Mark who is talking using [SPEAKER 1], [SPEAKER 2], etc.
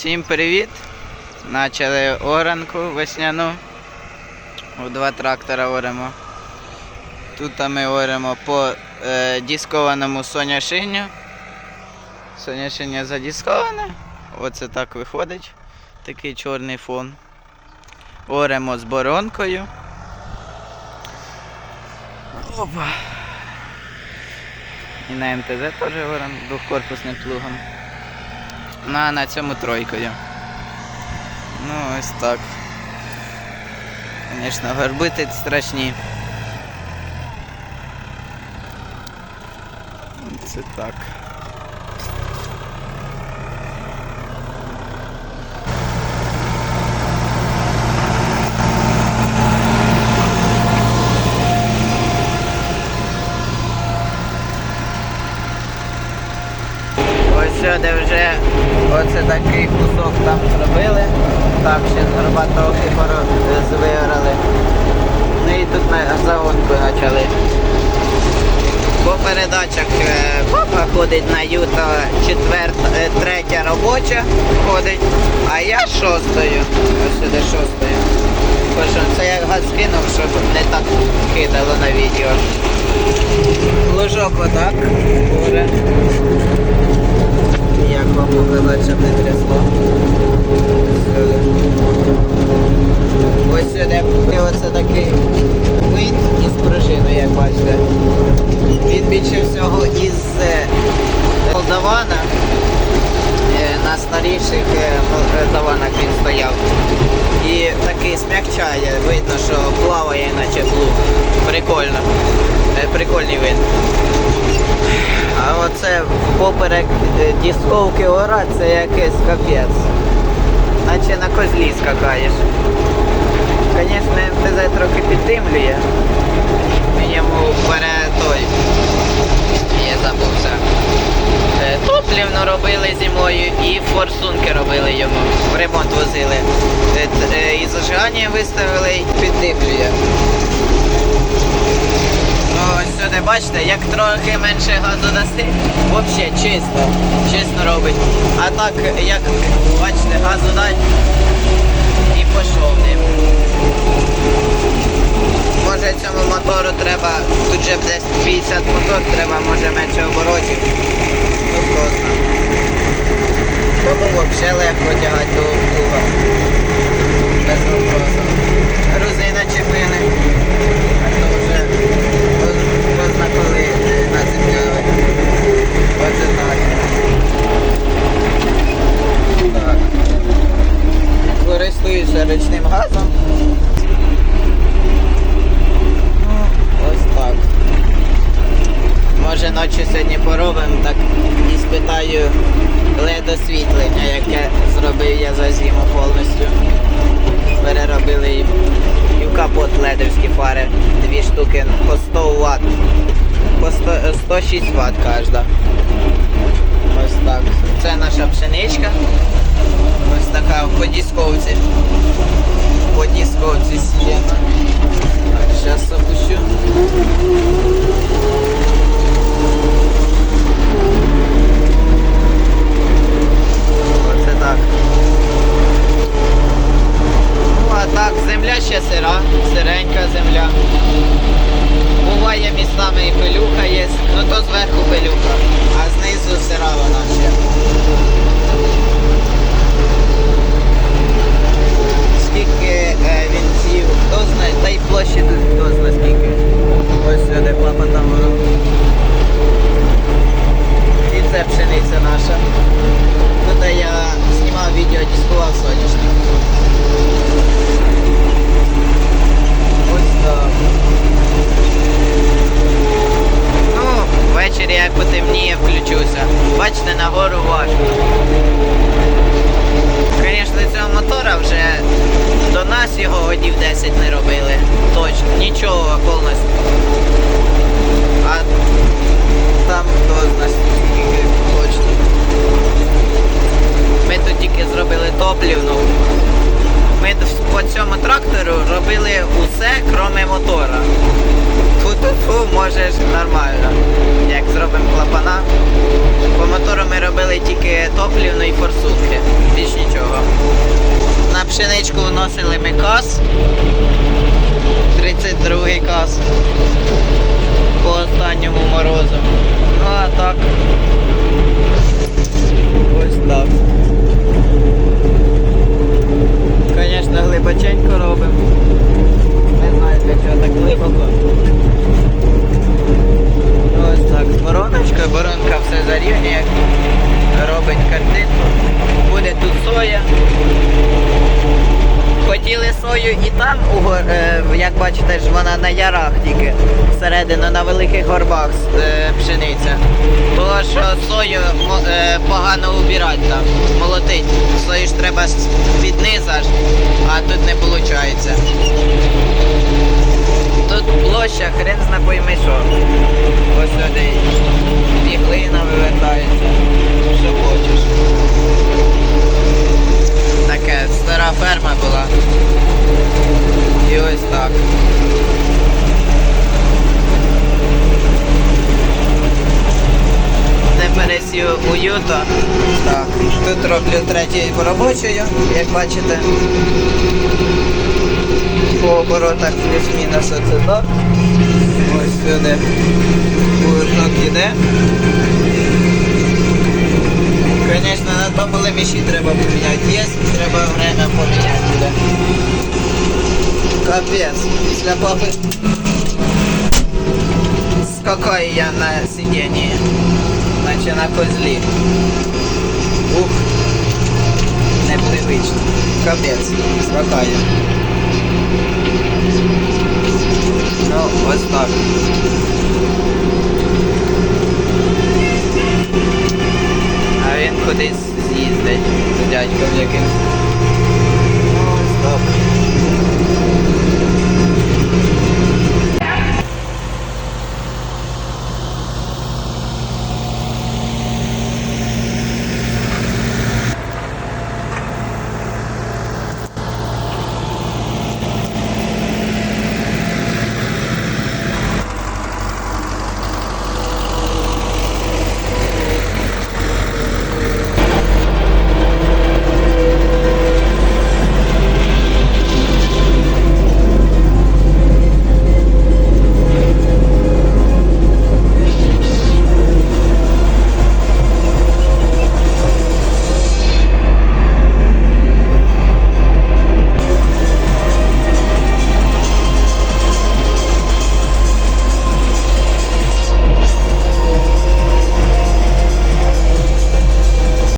[SPEAKER 1] Всім привіт! Начали оранку весняну. У два трактора оремо. Тут ми оремо по е, дискованому соняшиню. Соняшиння задісковане. Оце так виходить. Такий чорний фон. Оремо з боронкою. Опа. І на МТЗ теж оремо двохкорпусним плугом. Ну, а на цьому тройкою. Ну, ось так. Звісно, горбити страшні. Це так. Ось сюди вже оце такий кусок там зробили. Так, ще горба трохи поро- звиграли. Ну і тут на загонку почали. По передачах е, папа ходить на юто четверта, е, третя робоча ходить, а я шостою. Ось сюди шостою. Бо це я газ кинув, щоб не так кидало на відео. Лужок отак. Горе. Як вам показати, щоб не трясло. Ось сюди. Оце такий винт із пружиною, як бачите. Він більше всього із е, Молдавана. Е, На старіших е, він стояв. І такий смягчає, видно, що плаває наче плуг. Прикольно. Прикольний вид. А оце поперек е, дісковки ора це якийсь капець. Наче на козлі скакаєш. Звісно, МТЗ трохи піддимлює. Йому бере той. Я забувся. Е, робили зимою і форсунки робили йому. В ремонт возили. Е, І зажигання виставили і піддимлює. Сюди бачите, як трохи менше газу дасти, взагалі чисто, чисто робить. А так, як бачите, газу дай і пішов ним. Може цьому мотору треба, тут же десь 50 мотор, треба може менше оборотів. Ну знає. Тому взагалі легко тягати до плуга. Без вопросу. Грузи начепили. А то вже поздно коли е, нацепляли. Оце так. Так. Користуюся ручним газом. Ось так. Може ночі сьогодні поробимо, так і спитаю LED освітлення, яке зробив я за зиму повністю. Переробили і, в капот ледовські фари. Дві штуки по 100 Вт. По 100, 106 Вт кожна. Ось так. Це наша пшеничка. Ось така по дисковці. По дисковці сіє. Зараз опущу. Оце так. Ну а так, земля ще сира, сиренька земля. Буває містами і пилюка є, ну то зверху пилюка, а знизу сира вона ще. Скільки е, він з'їв, хто знає, та й площі тут хто знає скільки. Ось сюди папа там воно. І це пшениця наша. Тут я знімав відео, дискував соняшник. Ось так. Ну, ввечері як потемніє, включуся. Бачите, нагору важко. Звісно, цього мотора вже до нас його годів 10 не робили. Точно, нічого повністю. А там хто знає скільки точно. Ми тут тільки зробили топлівну. Ми по цьому трактору робили усе, крім мотора. Фу-фу-фу, можеш нормально. Як зробимо клапана. По мотору ми робили тільки топлівну і форсунки. Більш нічого. На пшеничку вносили ми кас. 32-й кас. По останньому морозу. Ну а так. Ось так. Звісно, глибоченько робимо. Не знаю, для чого так глибоко. Ось так, з вороночкою, воронка все зарівнює, робить картинку. Буде тут соя. Хотіли сою і там, е, як бачите, ж вона на ярах тільки всередину на великих горбах е, пшениця. То що сою е, погано убирати там, молотить. Сою ж треба під аж, а тут не виходить. Тут площа хрен зна пойми що. Ось сюди глина вивертається. Що хочеш. Юто. Так. Тут роблю третю робочою, як бачите. По оборотах плюс-мінус оце так. Ось сюди. Буржок іде. Звісно, на тому леміші треба поміняти. Є, треба время поміняти буде. Капець. Після папи скакаю я на сидінні. Наче на козлі. Ух. Непривично. Капець. Скакаю. Ну, ось так. А він кудись з'їздить з дядьком якимсь.